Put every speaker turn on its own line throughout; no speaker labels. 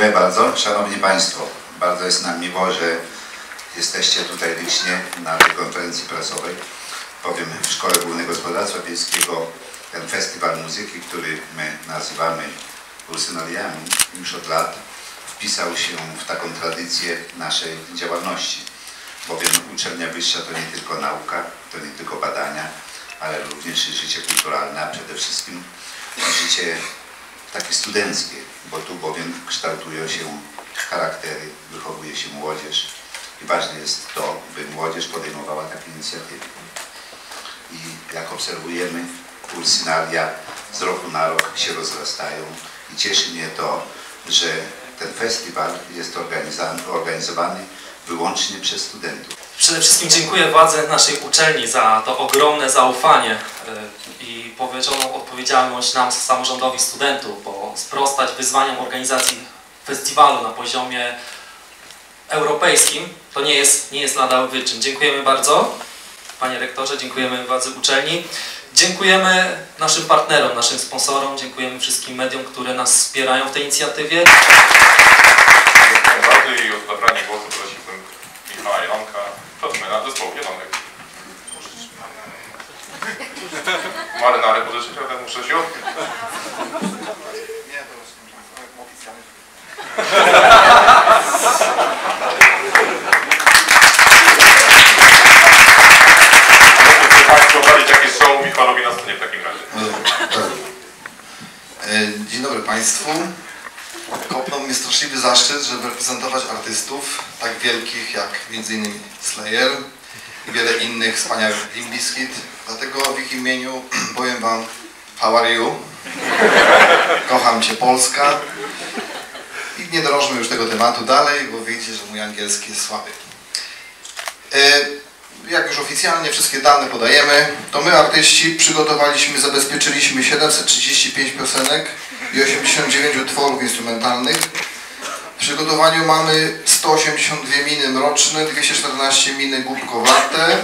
Dziękuję bardzo. Szanowni Państwo, bardzo jest nam miło, że jesteście tutaj licznie na tej konferencji prasowej. Powiem, w Szkole Głównego Gospodarstwa Wiejskiego ten festiwal muzyki, który my nazywamy Ursynoliami już od lat, wpisał się w taką tradycję naszej działalności. Bowiem uczelnia wyższa to nie tylko nauka, to nie tylko badania, ale również życie kulturalne, a przede wszystkim życie takie studenckie, bo tu bowiem kształtują się charaktery, wychowuje się młodzież i ważne jest to, by młodzież podejmowała takie inicjatywy. I jak obserwujemy, pulsynaria z roku na rok się rozrastają i cieszy mnie to, że ten festiwal jest organizowany, wyłącznie przez studentów.
Przede wszystkim dziękuję władze naszej uczelni za to ogromne zaufanie i powierzoną odpowiedzialność nam, samorządowi studentów, bo sprostać wyzwaniom organizacji festiwalu na poziomie europejskim to nie jest, nie jest lada wyczyn. Dziękujemy bardzo, panie rektorze, dziękujemy władzy uczelni. Dziękujemy naszym partnerom, naszym sponsorom, dziękujemy wszystkim mediom, które nas wspierają w tej inicjatywie.
Dziękuję bardzo i o zabranie głosu prosiłbym Michała Jelonka, członkana zespołu Jelonek. Marynarę pożyczyć, ale tak muszę się Proszę Państwo obalić jakieś show Michalowi na scenie w takim razie.
E, Dzień dobry Państwu. Kopnął mnie straszliwy zaszczyt, żeby reprezentować artystów tak wielkich jak m.in. Slayer i wiele innych wspaniałych Limp Bizkit. Dlatego w ich imieniu powiem Wam How are you? Kocham Cię Polska. I nie drążmy już tego tematu dalej, bo wiecie, że mój angielski jest słaby. E, jak już oficjalnie wszystkie dane podajemy, to my artyści przygotowaliśmy, zabezpieczyliśmy 735 piosenek i 89 utworów instrumentalnych. W przygotowaniu mamy 182 miny mroczne, 214 miny głupkowate,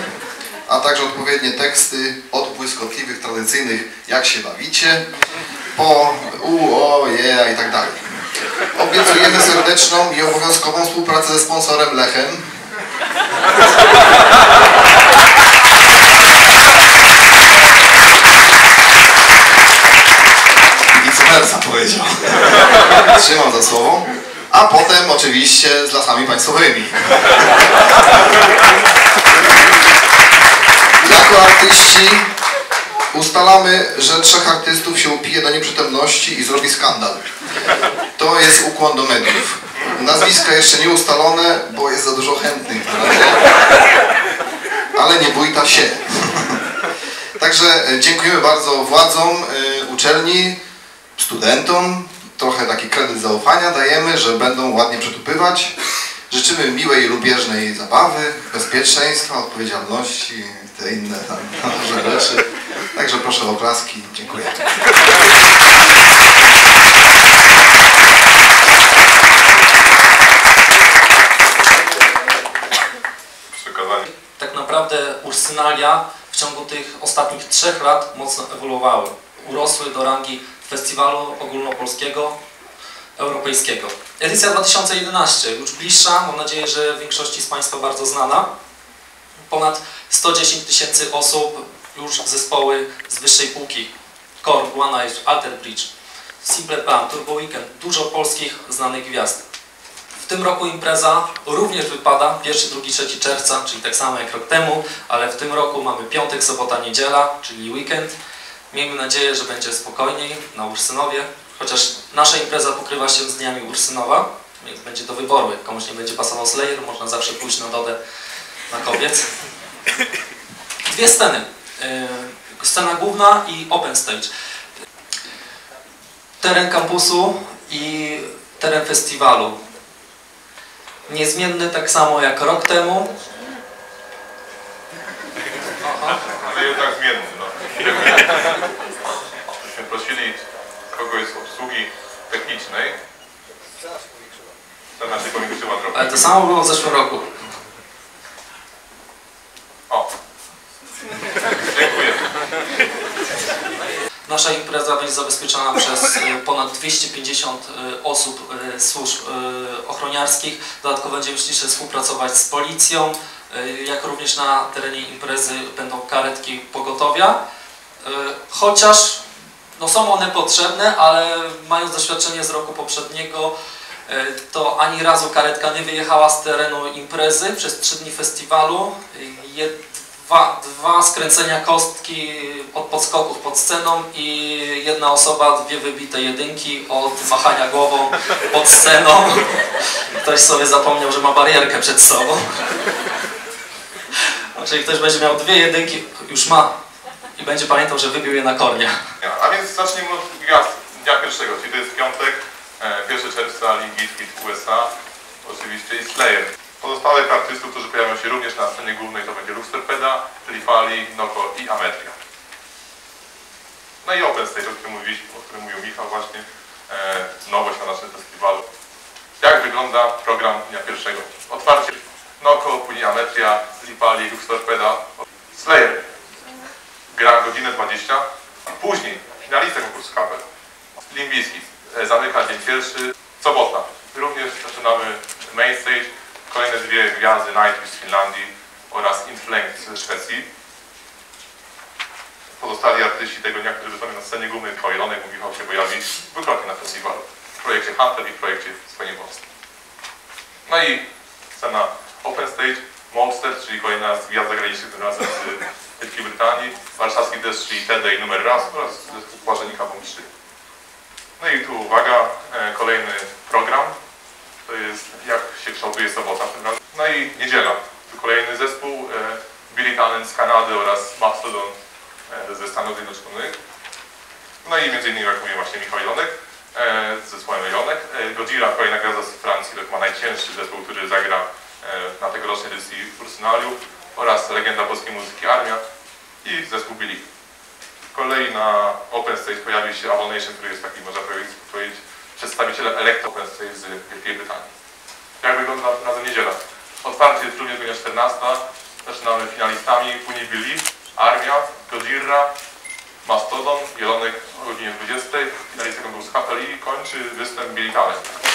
a także odpowiednie teksty od błyskotliwych, tradycyjnych jak się bawicie, po u, o, je i tak dalej. Obiecujemy serdeczną i obowiązkową współpracę ze sponsorem Lechem, i versa powiedział. Trzymam za słowo. A potem oczywiście z lasami państwowymi. Jako artyści ustalamy, że trzech artystów się upije do nieprzytomności i zrobi skandal. To jest ukłon do mediów. Nazwiska jeszcze nie ustalone, bo jest za dużo chętnych na razie. Ale nie bójta się. Także e, dziękujemy bardzo władzom e, uczelni, studentom. Trochę taki kredyt zaufania dajemy, że będą ładnie przetupywać. Życzymy miłej i lubieżnej zabawy, bezpieczeństwa, odpowiedzialności i te inne tam rzeczy. Także proszę o oklaski. Dziękuję.
Tak naprawdę Ursynalia w ciągu tych ostatnich trzech lat mocno ewoluowały. Urosły do rangi festiwalu ogólnopolskiego, europejskiego. Edycja 2011, już bliższa, mam nadzieję, że większości z Państwa bardzo znana. Ponad 110 tysięcy osób, już zespoły z wyższej półki. Korn, One Eyes, Alter Bridge, Simple Plan, Turbo Weekend, dużo polskich znanych gwiazd. W tym roku impreza również wypada 1, 2, 3 czerwca, czyli tak samo jak rok temu, ale w tym roku mamy piątek, sobota, niedziela, czyli weekend. Miejmy nadzieję, że będzie spokojniej na Ursynowie, chociaż nasza impreza pokrywa się z dniami Ursynowa, więc będzie do wyboru. Jak komuś nie będzie pasował Slayer, można zawsze pójść na dodę na kobiec. Dwie sceny. Yy, Scena główna i open stage. Teren kampusu i teren festiwalu niezmienny tak samo jak rok temu.
Byśmy prosili kogoś z obsługi technicznej. Się powiększyła trochę.
Ale to samo było w zeszłym roku.
O! Dziękuję.
Nasza impreza będzie zabezpieczona przez e, ponad 250 e, osób e, służb ochroniarskich. Dodatkowo będziemy ślicznie współpracować z policją, jak również na terenie imprezy będą karetki pogotowia. E, Chociaż no są one potrzebne, ale mając doświadczenie z roku poprzedniego, e, to ani razu karetka nie wyjechała z terenu imprezy przez trzy dni festiwalu. Dwa, dwa skręcenia kostki od podskoków pod sceną i jedna osoba, dwie wybite jedynki od machania głową pod sceną. Ktoś sobie zapomniał, że ma barierkę przed sobą. Czyli ktoś będzie miał dwie jedynki, już ma i będzie pamiętał, że wybił je na kornia.
A więc zacznijmy od gwiazd dnia pierwszego, czyli to jest piątek, e, 1 czerwca, Limp Bizkit USA, oczywiście i Slayer. Pozostałych artystów, którzy pojawią się również na scenie głównej to będzie Lux Torpeda, Lifali, Noko i Ametria. No i Open Stage, o którym, mówiliśmy, o którym mówił Michał właśnie, e, nowość na naszym festiwalu. Jak wygląda program dnia pierwszego? Otwarcie Noko, później Ametria, Lifali, Lux Torpeda, Slayer. Gra godzinę 20. Później finalista konkursu kapel. Limbiski. Zamyka dzień pierwszy. Sobota. Również zaczynamy main stage. Kolejne dwie gwiazdy Nightwish z Finlandii oraz Inflamed ze Szwecji. Pozostali artyści tego dnia, którzy wystąpią na scenie Ilonek, bo Michał się pojawi dwukrotnie na festiwalu. W projekcie Hunter i w projekcie Swoje Polskie. No i scena Open Stage, Monster, czyli kolejna z gwiazd zagranicznych, tym razem z Wielkiej Brytanii, Warszawski Deszcz, i numer raz oraz Błażenika 3. No i tu uwaga, e, kolejny program. To jest jak się kształtuje sobota tym razem. No i niedziela. Tu kolejny zespół e, Billy Talent z Kanady oraz Mastodon e, ze Stanów Zjednoczonych. No i między innymi, jak mówię właśnie Michał Ilonek e, z zespołem Ilonek. E, Godzilla, kolejna gwiazda z Francji, to chyba najcięższy zespół, który zagra na tegorocznej edycji Personaliu oraz legenda polskiej muzyki Armia i zespół Billy. Kolejna Open Stage pojawi się Avonation, który jest taki, można powiedzieć, przedstawicielem elektro Open Stage z Wielkiej Brytanii. Jak wygląda razem niedziela? Otwarcie jest również godzina 14. Zaczynamy finalistami, później Billy, Armia, Godzilla, Mastodon, Jelonek o godzinie 20. Finalista konkursu Kapel i kończy występ Billy Talent.